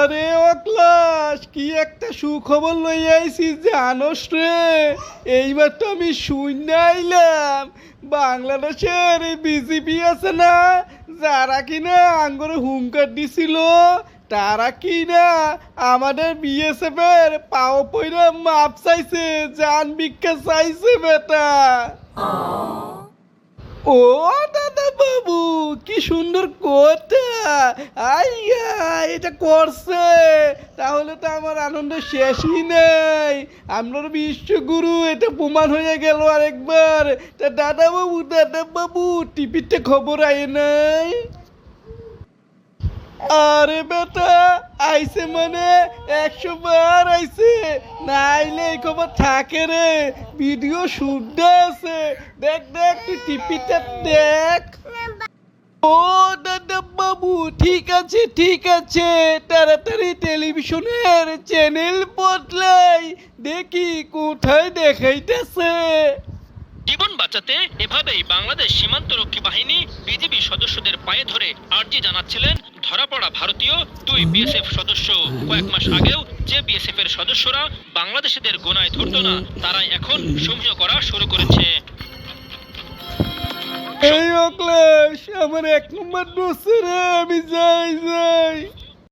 আরে অক্লাস কি একটা সুখবর লই আইছি জানোস রে? এইবার তো আমি শূন্য আইলাম। বাংলাদেশের এই বিজেপি আছে না যারা কিনা আঙ্গরে হুঙ্কার দিছিল তারা কি না আমাদের বিএসএফ এর পাও পইরা মাপ চাইছে জান ভিক্ষা চাইছে বেটা। ও দাদা বাবু কি সুন্দর কথা আইয়া, এটা করছে। তাহলে তো আমার আনন্দ শেষই নেই। বিশ্বগুরু, এটা প্রমাণ হয়ে গেল আরেকবার। তা দাদা বাবু দাদা বাবু খবর আয় নাই। আরে বেটা, আইছে মানে? একশো বার আইছে। না আইলে এই খবর থাকে রে। ভিডিও শুদ্ধ আছে। দেখ দেখ, তুই টিপিতে দেখ। ও দাদা বাবু, ঠিক আছে ঠিক আছে। তাড়াতাড়ি টেলিভিশনের চ্যানেল বদলাই। দেখি কোথায় দেখাইতেছে। জীবন বাঁচাতে এভাবেই বাংলাদেশ সীমান্তরক্ষী বাহিনী বিজিবি সদস্যদের পায়ে ধরে আর্জি জানাচ্ছিলেন ধরা পড়া ভারতীয় দুই বিএসএফ সদস্য। কয়েক মাস আগেও যে বিএসএফ এর সদস্যরা বাংলাদেশিদের গোনায় ধরত না, তারাই এখন সমীহ করা শুরু করেছে। অক্লেশ আমার এক নম্বর দোষ রে আমি যাই যাই।